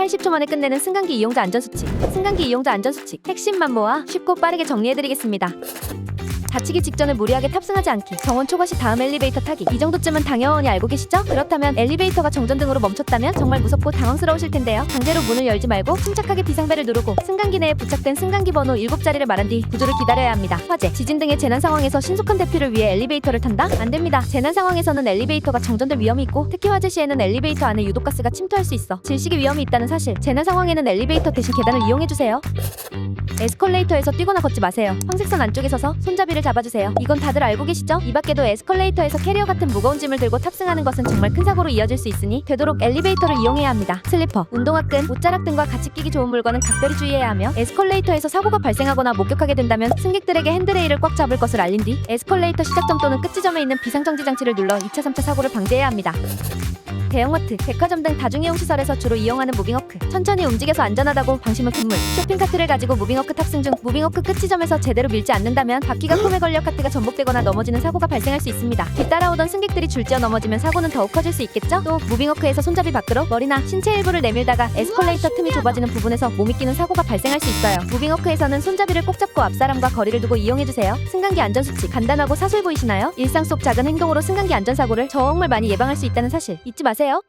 80초 만에 끝내는 승강기 이용자 안전수칙. 승강기 이용자 안전수칙. 핵심만 모아 쉽고 빠르게 정리해드리겠습니다. 다치기 직전에 무리하게 탑승하지 않기. 정원 초과 시 다음 엘리베이터 타기. 이 정도쯤은 당연히 알고 계시죠? 그렇다면 엘리베이터가 정전등으로 멈췄다면 정말 무섭고 당황스러우실 텐데요. 강제로 문을 열지 말고 침착하게 비상벨을 누르고 승강기 내에 부착된 승강기 번호 7자리를 말한 뒤 구조를 기다려야 합니다. 화재, 지진 등의 재난 상황에서 신속한 대피를 위해 엘리베이터를 탄다? 안 됩니다. 재난 상황에서는 엘리베이터가 정전될 위험이 있고 특히 화재 시에는 엘리베이터 안에 유독가스가 침투할 수 있어 질식의 위험이 있다는 사실. 재난 상황에는 엘리베이터 대신 계단을 이용해 주세요. 에스컬레이터에서 뛰거나 걷지 마세요. 황색선 안쪽에 서서 손잡이를 잡아주세요. 이건 다들 알고 계시죠? 이 밖에도 에스컬레이터에서 캐리어 같은 무거운 짐을 들고 탑승하는 것은 정말 큰 사고로 이어질 수 있으니 되도록 엘리베이터를 이용해야 합니다. 슬리퍼, 운동화끈, 옷자락 등과 같이 끼기 좋은 물건은 각별히 주의해야 하며 에스컬레이터에서 사고가 발생하거나 목격하게 된다면 승객들에게 핸드레일을 꽉 잡을 것을 알린 뒤 에스컬레이터 시작점 또는 끝지점에 있는 비상정지 장치를 눌러 2차, 3차 사고를 방지해야 합니다. 대형마트, 백화점 등 다중이용 시설에서 주로 이용하는 무빙워크. 천천히 움직여서 안전하다고 방심은 금물. 쇼핑카트를 가지고 무빙워크 탑승 중 무빙워크 끝 지점에서 제대로 밀지 않는다면 바퀴가 폼에 걸려 카트가 전복되거나 넘어지는 사고가 발생할 수 있습니다. 뒤따라오던 승객들이 줄지어 넘어지면 사고는 더욱 커질 수 있겠죠? 또 무빙워크에서 손잡이 밖으로 머리나 신체 일부를 내밀다가 에스컬레이터 틈이 좁아지는 부분에서 몸이 끼는 사고가 발생할 수 있어요. 무빙워크에서는 손잡이를 꼭 잡고 앞사람과 거리를 두고 이용해주세요. 승강기 안전수칙 간단하고 사소해 보이시나요? 일상 속 작은 행동으로 승강기 안전사고를 정말 많이 예방할 수 있다는 사실 잊지 마 세요.